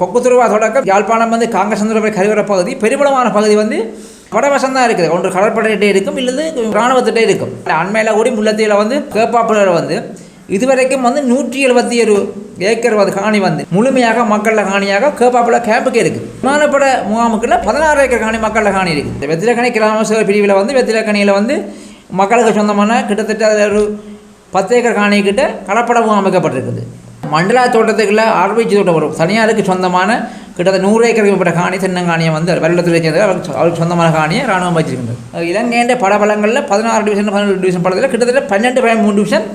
கொக்குத்துருவா தொடக்கம் யாழ்ப்பாணம் வந்து காங்கசந்திரபுரம் கரிவர பகுதி பெரும்பளமான பகுதி வந்து வடவசம் தான் இருக்குது. ஒன்று கடற்படையிட்டே இருக்கும் இல்லது இராணுவத்திட்டே இருக்கும். அண்மையில் கூடி முல்லத்தியில் வந்து கேப்பாப்புலர் வந்து இதுவரைக்கும் வந்து நூற்றி எழுபத்தி ஏழு ஏக்கர் வந்து காணி வந்து முழுமையாக மக்களில் காணியாக கேப்பாப்புல கேம்புக்கே இருக்குது விமானப்பட முகாமுக்குள்ள பதினாறு ஏக்கர் காணி மக்களில் காணி இருக்குது இந்த வெத்திலக்கணி கிராம சேவை பிரிவில் வந்து வெத்திலக்கணியில் வந்து மக்களுக்கு சொந்தமான கிட்டத்தட்ட ஒரு பத்து ஏக்கர் காணிக்கிட்ட கிட்ட முகாம் அமைக்கப்பட்டிருக்குது. மண்டலா தோட்டத்துக்குள்ள ஆர்பிஜி தோட்டம் வரும். தனியாருக்கு சொந்தமான கிட்டத்தட்ட நூறு ஏக்கருக்கு மேற்பட்ட காணி தென்னங்காணியை வந்து வெள்ளத்தில் சேர்ந்து அவருக்கு அவருக்கு சொந்தமான காணியை ராணுவம் வச்சிருக்கின்றது இலங்கையின் படபலங்களில் பதினாறு டிவிஷன் பதினெட்டு டிவிஷன் படத்தில் கிட்டத்தட்ட பன்னெண்டு பதிமூணு டிவிஷன்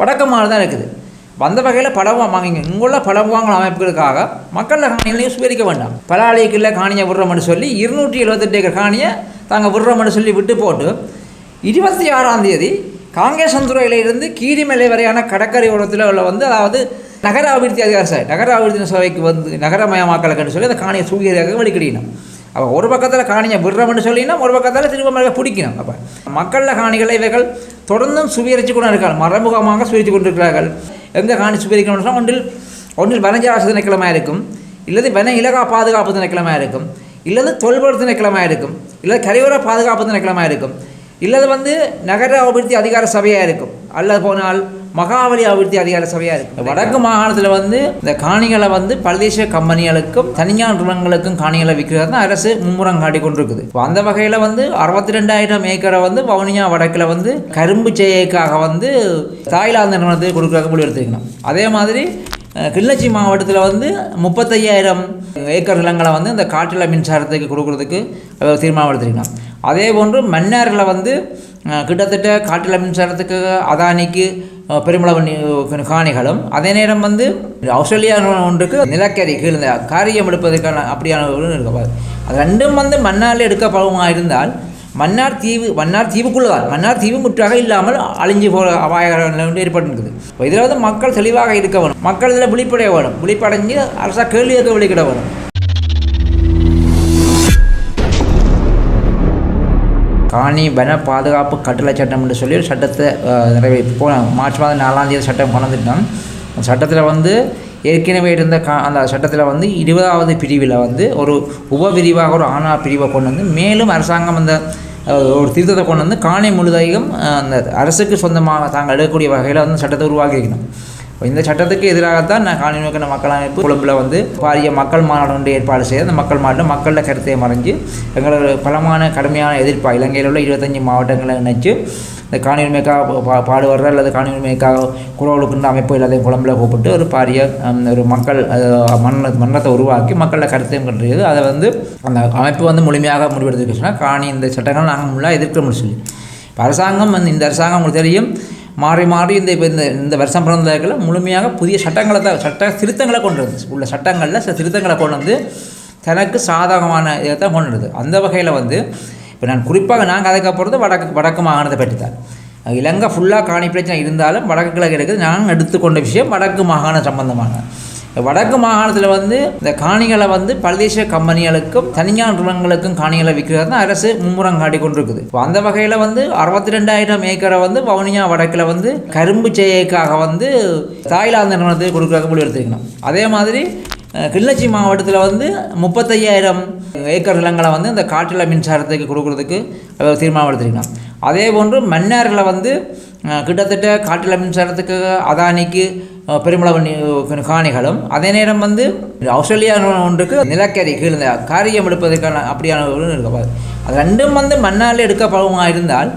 வடக்கு மாறு தான் இருக்குது. வந்த வகையில் படம் வாங்கிங்க. இங்குள்ள படம் வாங்கல் அமைப்புகளுக்காக மக்களில் காணிகளையும் சுவரிக்க வேண்டாம். பலாளிக்குள்ள காணியை விடுறோம்னு சொல்லி இருநூற்றி எழுபத்தெட்டு ஏக்கர் காணியை தாங்கள் விடுறோம்னு சொல்லி விட்டு போட்டு இருபத்தி ஆறாம் தேதி காங்கேசந்துறையில துறையிலிருந்து கீரிமலை வரையான கடற்கரை ஓரத்தில் உள்ள வந்து அதாவது நகர அபிவிருத்தி அதிகார சபை நகர அபிவிருத்தி சபைக்கு வந்து நகரமயமாக்கலுக்குன்னு சொல்லி அந்த காணியை சூரியராக வெளிக்கிடணும். அப்போ ஒரு பக்கத்தில் காணியை விடுறோம்னு சொல்லினா ஒரு பக்கத்தில் திரும்ப மேலே பிடிக்கணும். அப்போ மக்களில் காணிகளை இவர்கள் தொடர்ந்தும் சுவீரிச்சு கொண்டு இருக்காங்க. மறைமுகமாக சுவீரித்து கொண்டிருக்கிறார்கள். எங்கே காணி சுவீரிக்கணும்னு ஒன்றில் ஒன்றில் வனஜாச திணைக்கிழமையாக இருக்கும். இல்லது வன இலகா பாதுகாப்பு திணைக்கிழமையாக இருக்கும். இல்லது தொல்பொருள் திணைக்கிழமையாக இருக்கும். இல்லது கரையோர பாதுகாப்பு திணைக்கிழமையாக இருக்கும். இல்லது வந்து நகர அபிவிருத்தி அதிகார சபையாக இருக்கும். அல்லது போனால் மகாவலி அபிவிருத்தி அதிகார சபையாக இருக்குது வடக்கு மாகாணத்தில் வந்து இந்த காணிகளை வந்து பல்தேச கம்பெனிகளுக்கும் தனியார் நிறுவனங்களுக்கும் காணிகளை விற்கிறது தான் அரசு மும்முரம் காட்டி கொண்டிருக்குது இப்போ அந்த வகையில் வந்து அறுபத்தி ரெண்டாயிரம் ஏக்கரை வந்து வவுனியா வடக்கில் வந்து கரும்பு செய்யக்காக வந்து தாய்லாந்து நிறுவனத்துக்கு கொடுக்குறாங்க முடிவு எடுத்துக்கணும் அதே மாதிரி கிள்ளச்சி மாவட்டத்தில் வந்து முப்பத்தையாயிரம் ஏக்கர் நிலங்களை வந்து இந்த காற்றில் மின்சாரத்துக்கு கொடுக்குறதுக்கு தீர்மானம் எடுத்துருக்கலாம் அதே போன்று மன்னாரில் வந்து கிட்டத்தட்ட காற்றில மின்சாரத்துக்கு அதானிக்கு பெருமளவு காணிகளும். அதே நேரம் வந்து ஆஸ்திரேலியா ஒன்றுக்கு நிலக்கரி கீழே காரியம் எடுப்பதற்கான அப்படியான ஒரு அது ரெண்டும் வந்து மன்னாரில் எடுக்கப்படுமா இருந்தால் மன்னார் தீவு மன்னார் தீவுக்குள்ளே தான் மன்னார் தீவு முற்றாக இல்லாமல் அழிஞ்சு போகிற அபாயகரம் வந்து ஏற்பட்டுருக்குது. இப்போ இதில் வந்து மக்கள் தெளிவாக இருக்க வேணும். மக்கள் இதில் விழிப்படைய வேணும். விழிப்படைஞ்சு அரசாக கேள்வி கேட்க வெளிக்கிட வேணும். காணி வன பாதுகாப்பு கட்டளை சட்டம் என்று சொல்லி ஒரு சட்டத்தை நிறைவே போன மார்ச் மாதம் நாலாம் தேதி சட்டம் கொண்டு வந்துட்டோம். அந்த சட்டத்தில் வந்து ஏற்கனவே இருந்த கா அந்த சட்டத்தில் வந்து இருபதாவது பிரிவில் வந்து ஒரு உபபிரிவாக ஒரு ஆணா பிரிவை கொண்டு வந்து மேலும் அரசாங்கம் அந்த ஒரு திருத்தத்தை கொண்டு வந்து காணி முழுதையும் அந்த அரசுக்கு சொந்தமாக தாங்கள் எடுக்கக்கூடிய வகையில் வந்து சட்டத்தை உருவாக்கி வைக்கணும் இந்த சட்டத்துக்கு எதிராகத்தான் நான் காணொலி நோக்கின மக்கள் அமைப்பு கொழும்பில் வந்து பாரிய மக்கள் மாநாடு ஒன்று ஏற்பாடு செய்து அந்த மக்கள் மாநாடு மக்களோட கருத்தை மறைஞ்சு எங்களோட பலமான கடுமையான எதிர்ப்பா இலங்கையில் உள்ள இருபத்தஞ்சி மாவட்டங்களை இணைச்சு இந்த காணி உரிமைக்காக பா பாடுபடுற அல்லது காணி உரிமைக்காக குரலுக்குன்ற அமைப்பு எல்லாத்தையும் கொழும்பில் கூப்பிட்டு ஒரு பாரிய ஒரு மக்கள் மன்ன மன்னத்தை உருவாக்கி மக்களோட கருத்தையும் கன்றியது அதை வந்து அந்த அமைப்பு வந்து முழுமையாக முடிவெடுத்துக்கிச்சுன்னா காணி இந்த சட்டங்கள் நாங்கள் முழுமையாக எதிர்க்க சொல்லி. இப்போ அரசாங்கம் வந்து இந்த அரசாங்கம் உங்களுக்கு தெரியும் மாறி மாறி இந்த இப்போ இந்த இந்த வருஷம் பிறந்ததுல முழுமையாக புதிய சட்டங்களை தான் சட்ட திருத்தங்களை கொண்டு வந்து உள்ள சட்டங்களில் சில திருத்தங்களை கொண்டு வந்து தனக்கு சாதகமான இதை தான் கொண்டு வருது அந்த வகையில் வந்து இப்போ நான் குறிப்பாக நாங்கள் அதுக்கப்புறம் வடக்கு வடக்கு மாகாணத்தை பற்றி தான். இலங்கை ஃபுல்லாக காணி பிரச்சனை இருந்தாலும் வடக்கு கிழக்கு இருக்குது. நாங்கள் எடுத்துக்கொண்ட விஷயம் வடக்கு மாகாணம் சம்பந்தமான. வடக்கு மாகாணத்தில் வந்து இந்த காணிகளை வந்து பல்தேச கம்பெனிகளுக்கும் தனியார் நிறுவனங்களுக்கும் காணிகளை விற்கிறது தான் அரசு மும்முரம் காட்டி கொண்டிருக்குது இப்போ அந்த வகையில் வந்து அறுபத்தி ரெண்டாயிரம் ஏக்கரை வந்து வவுனியா வடக்கில் வந்து கரும்பு செய்யக்காக வந்து தாய்லாந்து நிறுவனத்துக்கு கொடுக்குறாங்க முடிவு எடுத்துக்கணும் அதே மாதிரி கிள்ளச்சி மாவட்டத்தில் வந்து முப்பத்தையாயிரம் ஏக்கர் நிலங்களை வந்து இந்த காற்றில் மின்சாரத்துக்கு கொடுக்குறதுக்கு தீர்மானம் எடுத்திருக்கணும். அதே போன்று மன்னாரில் வந்து கிட்டத்தட்ட காற்றில் மின்சாரத்துக்கு அதானிக்கு பெருமளவு காணிகளும். அதே நேரம் வந்து ஆஸ்திரேலியா ஒன்றுக்கு நிலக்கரி கீழே காரியம் எடுப்பதற்கான அப்படியான ஒரு அது ரெண்டும் வந்து மன்னாரில் எடுக்கப்படுமா இருந்தால்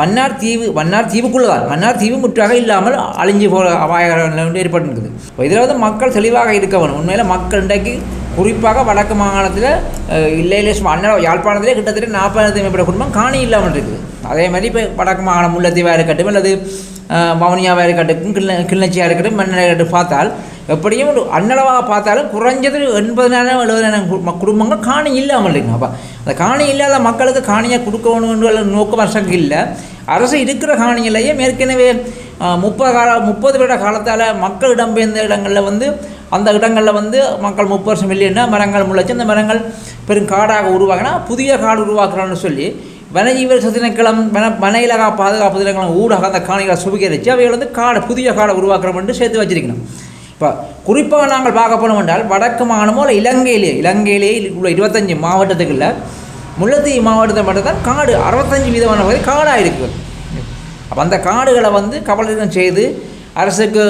மன்னார் தீவு மன்னார் தீவுக்குள்ள தான் மன்னார் தீவு முற்றாக இல்லாமல் அழிஞ்சு போகிற அபாயகரம் வந்து ஏற்பட்டுருக்குது. இதில் வந்து மக்கள் தெளிவாக இருக்க வேணும் உண்மையில் மக்கள் இன்றைக்கு குறிப்பாக வடக்கு மாகாணத்தில் இல்லை அண்ணா யாழ்ப்பாணத்திலே கிட்டத்தட்ட நாற்பதாயிரத்து மேற்பட்ட குடும்பம் காணி இல்லாமல் இருக்குது. அதே மாதிரி இப்போ வடக்கு மாகாணம் முல்லைத்தீவாக இருக்கட்டும் அல்லது வவுனியாவாக இருக்கட்டும் கிள்ள கிளிநொச்சியாக இருக்கட்டும் மன்னரை இருக்கட்டும் பார்த்தால் எப்படியும் ஒரு அன்னளவாக பார்த்தாலும் குறைஞ்சது எண்பதினாயிரம் எழுபதாயிரம் நேரம் குடும்பங்கள் காணி இல்லாமல் இருக்குங்க அப்போ அந்த காணி இல்லாத மக்களுக்கு காணியை கொடுக்கணுன்ற நோக்கம் அரசுக்கு இல்லை. அரசு இருக்கிற காணியிலேயே ஏற்கனவே முப்பது கால முப்பது வருட காலத்தால் மக்கள் இடம்பெயர்ந்த இடங்களில் வந்து அந்த இடங்களில் வந்து மக்கள் முப்பது வருஷம் இல்லைன்னா மரங்கள் முளைச்சு அந்த மரங்கள் பெரும் காடாக உருவாகினா புதிய காடு உருவாக்குறான்னு சொல்லி வனஜீவர் திணைக்களம் வன வன இலகா பாதுகாப்பு திணைக்களம் ஊடாக அந்த காணிகளை சுவீகரித்து அவைகள் வந்து காடை புதிய காடை உருவாக்குறோம் என்று சேர்த்து வச்சிருக்கணும். இப்போ குறிப்பாக நாங்கள் பார்க்க போனோம் என்றால் வடக்கு மாகாணமோ இல்லை இலங்கையிலே இலங்கையிலேயே உள்ள இருபத்தஞ்சி மாவட்டத்துக்குள்ள முல்லைத்தீவு மாவட்டத்தை மட்டும்தான் காடு அறுபத்தஞ்சு வீதமான பகுதி காடாக இருக்குது அப்போ அந்த காடுகளை வந்து கபலீகரம் செய்து அரசுக்கு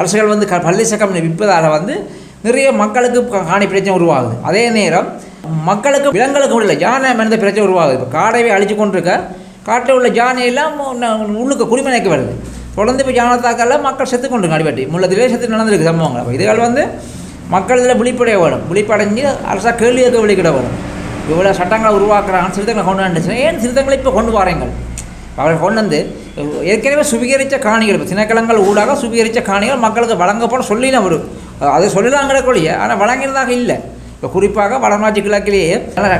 அரசுகள் வந்து க பள்ளி சக்கம் விற்பதால் வந்து நிறைய மக்களுக்கு காணி பிரச்சனை உருவாகுது. அதே நேரம் மக்களுக்கு விலங்குகளுக்கு உள்ள யானை மனித பிரச்சனை உருவாகுது. இப்போ காடவே அழிச்சு கொண்டிருக்க காட்டில் உள்ள யானையெல்லாம் உள்ளுக்கு குடிமனைக்கு வருது. தொடர்ந்து இப்போ யானை தாக்கல மக்கள் செத்து கொண்டிருக்காங்க அடிபட்டி. முள்ளத்திலே செத்து நடந்திருக்கு சம்பவங்கள். அப்போ இதுகள் வந்து மக்கள் இதில் விழிப்படைய வேணும் விழிப்படைஞ்சு அரசாக கேள்வி இருக்க வெளிக்கிட வேணும் இவ்வளோ சட்டங்களை உருவாக்குறாங்க திருத்தங்களை கொண்டு வந்துச்சுன்னா ஏன் திருத்தங்களை இப்போ கொண்டு வரீங்கள்? அவர்கள் கொண்டு வந்து ஏற்கனவே சுவீகரித்த காணிகள் இப்போ திணைக்களங்கள் ஊடாக சுவீகரித்த காணிகள் மக்களுக்கு வழங்கப்போன சொல்லினா ஒரு அதை சொல்லலாங்கிற கொள்ளிய ஆனால் வழங்கினதாக இல்லை. இப்போ குறிப்பாக வடநாட்டு கிழக்கிலேயே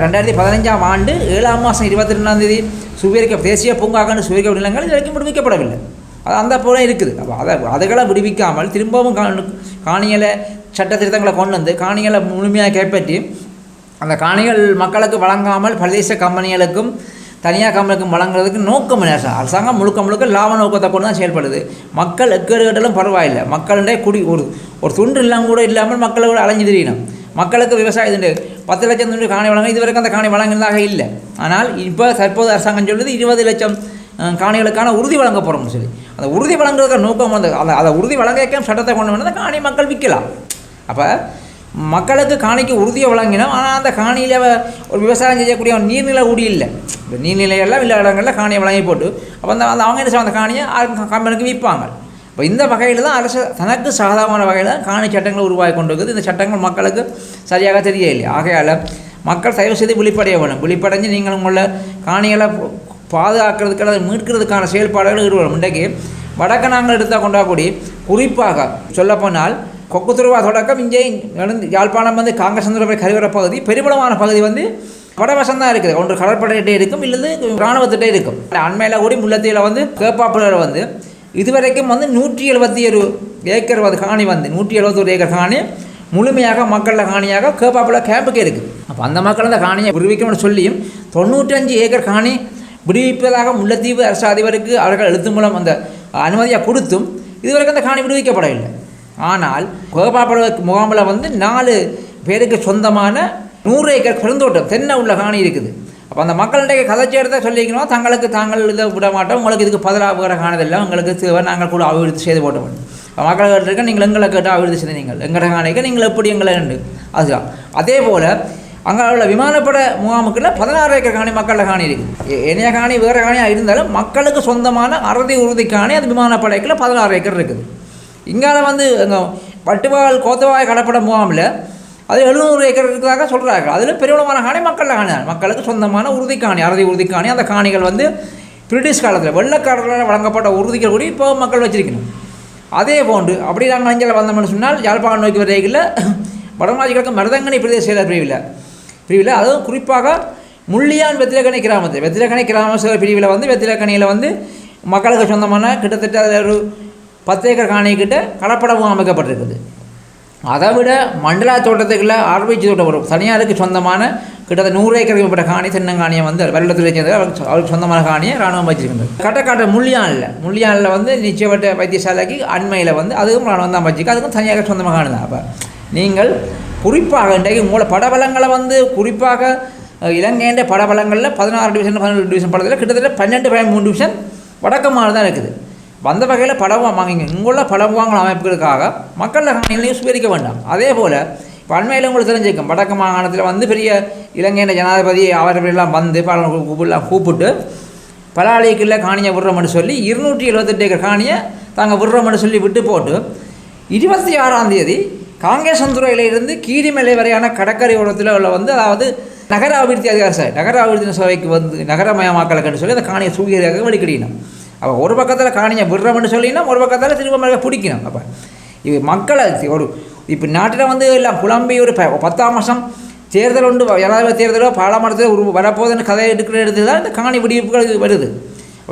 ரெண்டாயிரத்தி பதினஞ்சாம் ஆண்டு ஏழாம் மாதம் இருபத்தி ரெண்டாம் தேதி சுவீரிக்க தேசிய பூங்காக்கன்னு சுவீரிக்க நிலங்கள் இது வரைக்கும் விடுவிக்கப்படவில்லை. அது அந்த போல இருக்குது. அப்போ அதை அதுகளை விடுவிக்காமல் திரும்பவும் காணிகளை சட்ட திருத்தங்களை கொண்டு வந்து காணிகளை முழுமையாக கைப்பற்றி அந்த காணிகள் மக்களுக்கு வழங்காமல் பிரதேச கம்பெனிகளுக்கும் தனியார் கம்பெனிக்கும் வழங்குறதுக்கு நோக்கம் என்ன? அரசாங்கம் முழுக்க முழுக்க லாப நோக்கத்தை கொண்டு தான் செயல்படுது. மக்கள் எக்கேடு கேட்டாலும் பரவாயில்லை. மக்களுடைய குடி ஒரு ஒரு துண்டு இல்லாமல் கூட இல்லாமல் மக்களை கூட அலைஞ்சு தெரியணும். மக்களுக்கு விவசாயத்துண்டு பத்து லட்சம் துண்டு காணி வழங்க இதுவரைக்கும் அந்த காணி வழங்கினதாக இல்லை. ஆனால் இப்போ தற்போது அரசாங்கம் சொல்லுது இருபது லட்சம் காணிகளுக்கான உறுதி வழங்க போகிறோம்னு சொல்லி. அந்த உறுதி வழங்குறதுக்கு நோக்கம் வந்து அந்த அதை உறுதி வழங்க சட்டத்தை கொண்டு வந்து காணி மக்கள் விற்கலாம் அப்போ மக்களுக்கு காணிக்கு உறுதியை வழங்கினோம் ஆனால் அந்த காணியில் ஒரு விவசாயம் செய்யக்கூடிய நீர்நிலை ஊடி இல்லை. இப்போ நீர்நிலையெல்லாம் இல்லை இடங்களில் காணியை வழங்கி போட்டு அப்போ அந்த அந்த அவங்க என்ன செய்வாங்க, அந்த காணியை கம்பெனிக்கு விற்பாங்க. இப்போ இந்த வகையில் தான் அரசு தனக்கு சாதகமான வகையில் தான் காணி சட்டங்களை உருவாகி கொண்டு இருக்குது. இந்த சட்டங்கள் மக்களுக்கு சரியாக தெரியவில்லை. ஆகையால் மக்கள் தயவு செய்து விழிப்படைய வேணும் விழிப்படைஞ்சு நீங்கள் உங்களை காணிகளை பாதுகாக்கிறதுக்கு அல்லது மீட்கிறதுக்கான செயல்பாடுகள் இருவரும் இன்றைக்கு வடக்கு நாங்கள் எடுத்தால் கொண்டாக்கூடிய குறிப்பாக சொல்லப்போனால் கொக்குத்துருவா தொடக்கம் இங்கே நடந்து யாழ்ப்பாணம் வந்து காங்கிரஸ் கரிவர பகுதி பெருமிடமான பகுதி வந்து வடவசம் தான் இருக்குது. ஒன்று கடற்படையிட்டே இருக்கும் இல்லது இராணுவத்திட்டே இருக்கும். அண்மையில் கூடி முல்லத்தீவில் வந்து கேப்பாப்புலர் வந்து இதுவரைக்கும் வந்து நூற்றி எழுபத்தி ஒரு ஏக்கர் வந்து காணி வந்து நூற்றி எழுபத்தொரு ஏக்கர் காணி முழுமையாக மக்களில் காணியாக கேப்பாப்புல கேம்புக்கே இருக்குது அப்போ அந்த மக்கள் அந்த காணியை விடுவிக்கணும்னு சொல்லியும் தொண்ணூற்றஞ்சு ஏக்கர் காணி விடுவிப்பதாக முல்லைத்தீவு அரசு அதிபருக்கு அவர்கள் எழுத்து மூலம் அந்த அனுமதியை கொடுத்தும் இதுவரைக்கும் அந்த காணி விடுவிக்கப்படவில்லை. ஆனால் கோபாபுர முகாமில் வந்து நாலு பேருக்கு சொந்தமான நூறு ஏக்கர் பெருந்தோட்டம் தென்னை உள்ள காணி இருக்குது. அப்போ அந்த மக்கள்கிட்ட கதைச்சி சொல்லிக்கணும். தங்களுக்கு தாங்கள் இதை விட மாட்டோம் உங்களுக்கு இதுக்கு பதிலாக காணதில்லை. உங்களுக்கு தேவை நாங்கள் கூட அபிவிருத்தி செய்து போட்ட வேண்டும் மக்கள் கேட்டிருக்க நீங்கள் எங்களை கேட்டு அபிவிருத்தி செய்து நீங்கள். எங்கட காணிக்க நீங்கள் எப்படி எங்களை உண்டு அதுதான். அதே போல் அங்கே உள்ள விமானப்பட முகாமுக்குள்ள பதினாறு ஏக்கர் காணி மக்களில் காணி இருக்குது. என்னைய காணி வேறு காணியாக இருந்தாலும் மக்களுக்கு சொந்தமான அறுதி உறுதி காணி அது விமானப்படைக்குள்ள பதினாறு ஏக்கர் இருக்குது. இங்கால வந்து எங்க பட்டுவாள் கோத்தவாய் கடப்பட முகாமில் அது எழுநூறு ஏக்கர் இருக்கிறதாக சொல்கிறாங்க அதில் பெருவளமான காணி மக்கள் காணி. மக்களுக்கு சொந்தமான உறுதி காணி அறுதி உறுதி காணி. அந்த காணிகள் வந்து பிரிட்டிஷ் காலத்தில் வெள்ளக்காரர்களால் வழங்கப்பட்ட உறுதிகள் கூட இப்போ மக்கள் வச்சிருக்கணும். அதே போன்று அப்படி நாங்கள் அஞ்சல் வந்தோம்னு சொன்னால் யாழ்ப்பாணம் நோக்கி வரையில் வடமாஜி கிழக்கு மருதங்கனி பிரதேச செயலர் பிரிவில். பிரிவில் அதுவும் குறிப்பாக முள்ளியான் வெத்திலக்கணி கிராமத்தில் வெத்திலக்கணி கிராம சேவை பிரிவில் வந்து வெத்திலக்கணியில் வந்து மக்களுக்கு சொந்தமான கிட்டத்தட்ட அதில் ஒரு பத்து ஏக்கர் காணிக்கிட்ட கிட்ட கலப்படமும் அமைக்கப்பட்டிருக்குது. அதை விட மண்டலா தோட்டத்துக்குள்ள ஆர்பிஜி தோட்டம் வரும் தனியாருக்கு சொந்தமான கிட்டத்தட்ட நூறு ஏக்கர் மேற்பட்ட காணி தென்னங்காணியை வந்து வெள்ளத்தில் சேர்ந்தது. அவருக்கு அவருக்கு சொந்தமான காணியை ராணுவம் வச்சிருக்கின்றது. கட்டக்காட்ட முள்ளியானில் முள்ளியானில் வந்து நிச்சயப்பட்ட வைத்தியசாலைக்கு அண்மையில் வந்து அதுவும் ராணுவம் தான் வச்சிருக்கு. அதுக்கும் தனியாக சொந்தமாக காணி தான். அப்போ நீங்கள் குறிப்பாக இன்றைக்கு உங்களோட படபலங்களை வந்து குறிப்பாக இலங்கையின் படபலங்களில் பதினாறு டிவிஷன் பதினேழு டிவிஷன் படத்தில் கிட்டத்தட்ட பன்னெண்டு பதிமூணு டிவிஷன் வடக்கமாக தான் இருக்குது. வந்த வகையில் படம் வாங்கிங்க. இங்குள்ள படம் வாங்கல் அமைப்புகளுக்காக மக்கள் நியூஸ் சுவீகரிக்க வேண்டாம். அதே போல் இப்போ உங்களுக்கு தெரிஞ்சிருக்கும். வடக்கு மாகாணத்தில் வந்து பெரிய இலங்கையின் ஜனாதிபதி அவர்களெல்லாம் வந்து பல கூப்பிடலாம் கூப்பிட்டு பலாளிக்குள்ள காணியை விடுறோம்னு சொல்லி இருநூற்றி எழுபத்தெட்டு ஏக்கர் காணியை தாங்கள் விடுறோம்னு சொல்லி விட்டு போட்டு இருபத்தி ஆறாம் தேதி காங்கேசந்துறையிலிருந்து கீரிமலை வரையான கடற்கரை ஓரத்தில் உள்ள வந்து அதாவது நகர அபிவிருத்தி அதிகார சபை நகர அபிவிருத்தி சபைக்கு வந்து நகரமயமாக்கலுக்குன்னு சொல்லி அந்த காணியை சூகியாக வெளிக்கிடணும் அப்போ ஒரு பக்கத்தில் காணியை விடுறோம்னு சொல்லினா ஒரு பக்கத்தில் திரும்ப மேலே பிடிக்கணும். அப்போ இது மக்களை ஒரு இப்போ நாட்டில் வந்து எல்லாம் புலம்பி ஒரு ப- பத்தாம் மாதம் தேர்தல் உண்டு யாராவது தேர்தலோ பாராளுமன்றத்தில் ஒரு வரப்போகுதுன்னு கதை எடுக்கிற இடத்துல தான் இந்த காணி விடுவிப்புகள் வருது.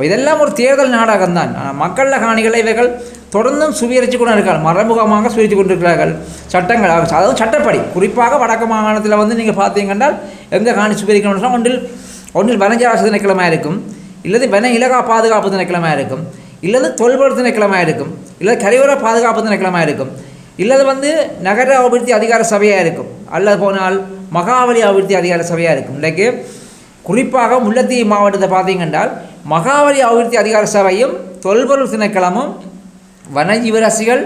இதெல்லாம் ஒரு தேர்தல் நாடகம் தான் மக்களில் காணிகளை இவர்கள் தொடர்ந்தும் சுவீகரித்து கொண்டு இருக்கிறார்கள் மறைமுகமாக சுவீரித்து கொண்டிருக்கிறார்கள். சட்டங்கள் அதாவது சட்டப்படி. குறிப்பாக வடக்கு மாகாணத்தில் வந்து நீங்கள் பார்த்தீங்கன்னா எங்கே காணி சுவீகரிக்கணும்னா ஒன்றில் ஒன்றில் வனஜராசு திணைக்கிழமை இருக்கும். இல்லது வன இலகா பாதுகாப்பு திணைக்கிழமை இருக்கும்? இல்லது தொல்பொருள் திணைக்கிழமை இருக்கும்? இல்லை கரையோர பாதுகாப்பு திணைக்கிழமை இருக்கும்? இல்லது வந்து நகர அபிவிருத்தி அதிகார சபையாக இருக்கும்? அல்லது போனால் மகாவலி அபிவிருத்தி அதிகார சபையாக இருக்கும்? இன்றைக்கு குறிப்பாக முல்லத்தீவு மாவட்டத்தை பார்த்தீங்கன்றால் மகாவலி அபிவிருத்தி அதிகார சபையும் தொல்பொருள் திணைக்களமும் வன ஜீவராசிகள்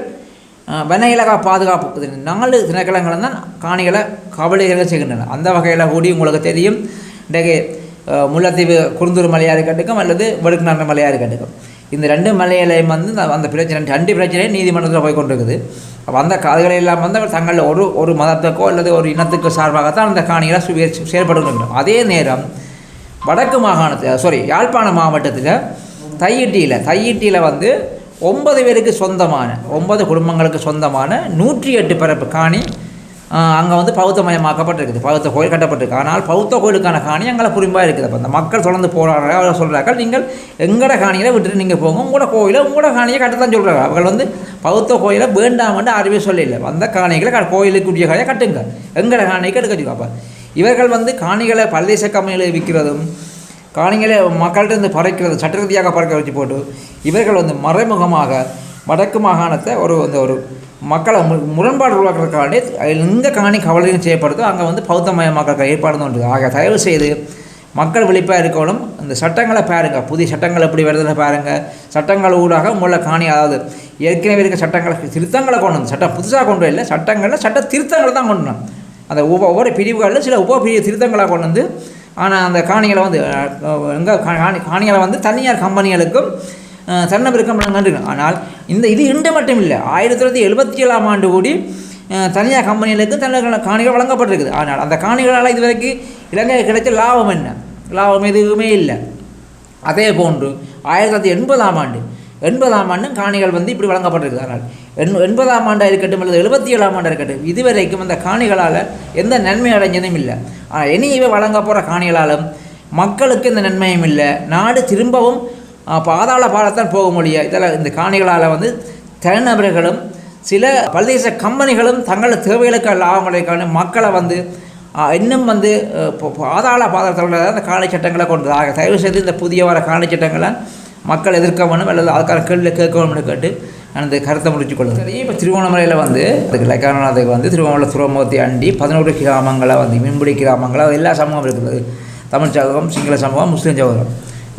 வன இலகா பாதுகாப்பு நாலு திணைக்களங்களும் தான் காணிகளை கவலைகளை செய்கின்றன. அந்த வகையில் கூடி உங்களுக்கு தெரியும். இன்றைக்கு முல்லைத்தீவு குருந்தூர் மலையாக இருக்கட்டும் அல்லது வடுக்குநாடு மலையாக இருக்கட்டும் இந்த ரெண்டு மலையிலையும் வந்து அந்த பிரச்சனை ரெண்டு பிரச்சனையும் நீதிமன்றத்தில் போய் கொண்டிருக்குது. அப்போ அந்த காதுகளை எல்லாம் வந்து அவர் தங்கள் ஒரு ஒரு மதத்துக்கோ அல்லது ஒரு இனத்துக்கோ சார்பாகத்தான் அந்த காணிகளை சுய செயல்படுகின்றோம் அதே நேரம் வடக்கு மாகாணத்தில் சாரி யாழ்ப்பாண மாவட்டத்தில் தையிட்டியில் தையிட்டியில் வந்து ஒன்பது பேருக்கு சொந்தமான ஒன்பது குடும்பங்களுக்கு சொந்தமான நூற்றி எட்டு பரப்பு காணி அங்கே வந்து பௌத்தமயமாக்கப்பட்டிருக்குது பௌத்த கோயில் கட்டப்பட்டிருக்கு. ஆனால் பௌத்த கோயிலுக்கான காணி அங்கே புரிம்பாக இருக்குது. அப்போ அந்த மக்கள் தொடர்ந்து போராடுற அவர் சொல்கிறார்கள் நீங்கள் எங்கட காணியில் விட்டுட்டு நீங்கள் போங்க. உங்களோட கோயிலை உங்களோட காணியை கட்டத்தான் சொல்கிறாங்க அவர்கள் வந்து பௌத்த கோயிலை வேண்டாம்னு அறிவே சொல்லல. அந்த காணிகளை க- கோயிலுக்குரிய காணியை கட்டுங்க. எங்கட காணிக்கு எடுக்க சொல்லுங்க. அப்போ இவர்கள் வந்து காணிகளை பல்தேச கம்பெனியில் விற்கிறதும் காணிகளை மக்கள்கிட்ட இருந்து பறைக்கிறது சட்டரீதியாக பறக்க வச்சு போட்டு இவர்கள் வந்து மறைமுகமாக வடக்கு மாகாணத்தை ஒரு அந்த ஒரு மக்களை மு முரண்பாடு உருவாக்குறதுக்காண்டி எங்கே காணி கவலையும் செய்யப்படுதோ அங்கே வந்து பௌத்தமயமாக்க ஏற்பாடு ஒன்று ஆக தயவு செய்து மக்கள் விழிப்பாக இருக்கணும். இந்த சட்டங்களை பாருங்க. புதிய சட்டங்கள் எப்படி வருதுன்னு பாருங்க. சட்டங்கள் ஊடாக உங்களை காணி அதாவது ஏற்கனவே இருக்க சட்டங்களை திருத்தங்களை கொண்டு வந்து சட்டம் புதுசாக கொண்டு வரல. சட்டங்களில் சட்ட திருத்தங்களை தான் கொண்டு வந்தோம் அந்த உப ஒவ்வொரு பிரிவுகளில் சில உப பிரிவு திருத்தங்களாக கொண்டு வந்து ஆனால் அந்த காணிகளை வந்து எங்கே காணி காணிகளை வந்து தனியார் கம்பெனிகளுக்கும் அஹ், தன்னபிற்கம் நன்றிங்க ஆனால் இந்த இது இன்று மட்டும் இல்லை ஆயிரத்தி தொள்ளாயிரத்தி எழுபத்தி ஏழாம் ஆண்டு கூடி தனியார் கம்பெனிகளுக்கு தனியார் காணிகள் வழங்கப்பட்டிருக்குது. ஆனால் அந்த காணிகளால் இதுவரைக்கும் இலங்கை கிடைச்ச லாபம் என்ன? லாபம் எதுவுமே இல்லை. அதே போன்று ஆயிரத்தி தொள்ளாயிரத்தி எண்பதாம் ஆண்டு எண்பதாம் ஆண்டு காணிகள் வந்து இப்படி வழங்கப்பட்டிருக்குது. ஆனால் எண் எண்பதாம் ஆண்டாக இருக்கட்டும் அல்லது எழுபத்தி ஏழாம் ஆண்டாக இருக்கட்டும் இதுவரைக்கும் அந்த காணிகளால் எந்த நன்மை அடைஞ்சதும் இல்லை. ஆனால் இனி இவை வழங்க போகிற காணிகளாலும் மக்களுக்கு இந்த நன்மையும் இல்லை. நாடு திரும்பவும் பாதாள பாலத்தான் போக முடியும் இதில் இந்த காணிகளால் வந்து தனிநபர்களும் சில பல்தேச கம்பெனிகளும் தங்களது தேவைகளுக்கு லாபங்களுக்கான மக்களை வந்து இன்னும் வந்து பாதாள பாதாளத்தில் அந்த காணி சட்டங்களை கொண்டு ஆக தயவு செய்து இந்த புதிய வர காணி சட்டங்களை மக்கள் எதிர்க்க வேணும் அல்லது அதுக்கான கேள்வி கேட்க வேணும்னு கேட்டு நான் இந்த கருத்தை முடிச்சு கொள்ளுங்க சரி இப்போ திருவண்ணாமலையில் வந்து அதுக்கு இலக்கானத்துக்கு வந்து திருவண்ணாமலை துறைமுகத்தை அண்டி பதினோரு கிராமங்களை வந்து மீன்பிடி கிராமங்களை எல்லா சமூகம் இருக்குது. தமிழ் சமூகம் சிங்கள சமூகம் முஸ்லீம் சமூகம்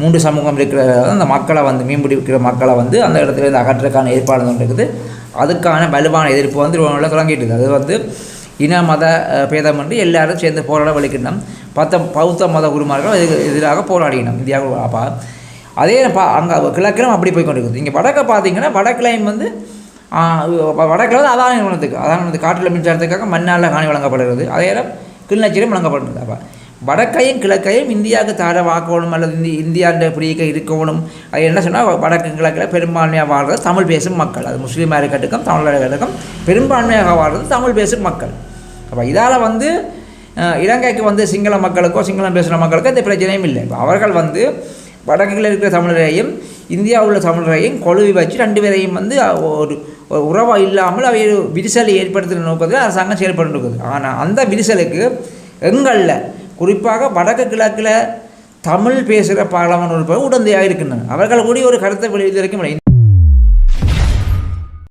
மூன்று சமூகம் இருக்கிற அந்த மக்களை வந்து மீன்பிடிக்கிற மக்களை வந்து அந்த இடத்துல இருந்து அகற்றுறதுக்கான ஏற்பாடு இருக்குது. அதுக்கான வலுவான எதிர்ப்பு வந்து திருவண்ணாமலை தொடங்கிட்டு இருக்குது அது வந்து இன மத பேதம் பேதமின்றி எல்லாரும் சேர்ந்து போராட வலிக்கணும் பத்த பௌத்த மத குருமார்கள் இதுக்கு எதிராக போராடினோம் இந்தியாவுக்கு அப்பா அதே பா அங்கே கிழக்கிலும் அப்படி போய் கொண்டிருக்குது. இங்கே வடக்கை பார்த்தீங்கன்னா வடக்கிலையும் வந்து வடக்கில் வந்து அதான நிறுவனத்துக்கு அதான காற்றில் மின்சாரத்துக்காக மண்ணால் காணி வழங்கப்படுகிறது. அதே நேரம் கிளிநச்சரியும் வழங்கப்படுகிறது அப்போ வடக்கையும் கிழக்கையும் இந்தியாவுக்கு தார வாக்கணும் அல்லது இந்தி இந்தியாண்ட பிரிக்க இருக்கணும். அது என்ன சொன்னால் வடக்கு கிழக்கில் பெரும்பான்மையாக வாழ்கிறது தமிழ் பேசும் மக்கள். அது முஸ்லீமாக இருக்கட்டும் தமிழராக இருக்கட்டும் பெரும்பான்மையாக வாழ்கிறது தமிழ் பேசும் மக்கள். அப்போ இதால் வந்து இலங்கைக்கு வந்து சிங்கள மக்களுக்கோ சிங்களம் பேசுகிற மக்களுக்கோ இந்த பிரச்சனையும் இல்லை. இப்போ அவர்கள் வந்து வடக்கில் இருக்கிற தமிழரையும் இந்தியாவில் உள்ள தமிழரையும் கொழுவி வச்சு ரெண்டு பேரையும் வந்து ஒரு ஒரு உறவாக இல்லாமல் அவை விரிசலை ஏற்படுத்துகிற நோக்கத்தில் அரசாங்கம் செயல்பட்டு இருக்குது ஆனால் அந்த விரிசலுக்கு எங்களில் குறிப்பாக வடக்கு கிழக்கில் தமிழ் பேசுகிற பாராளுமன்ற உறுப்பினர் உடந்தையாக இருக்கின்றனர் அவர்கள் கூடி ஒரு கருத்தை வெளியிட்டிருக்க முடியும்.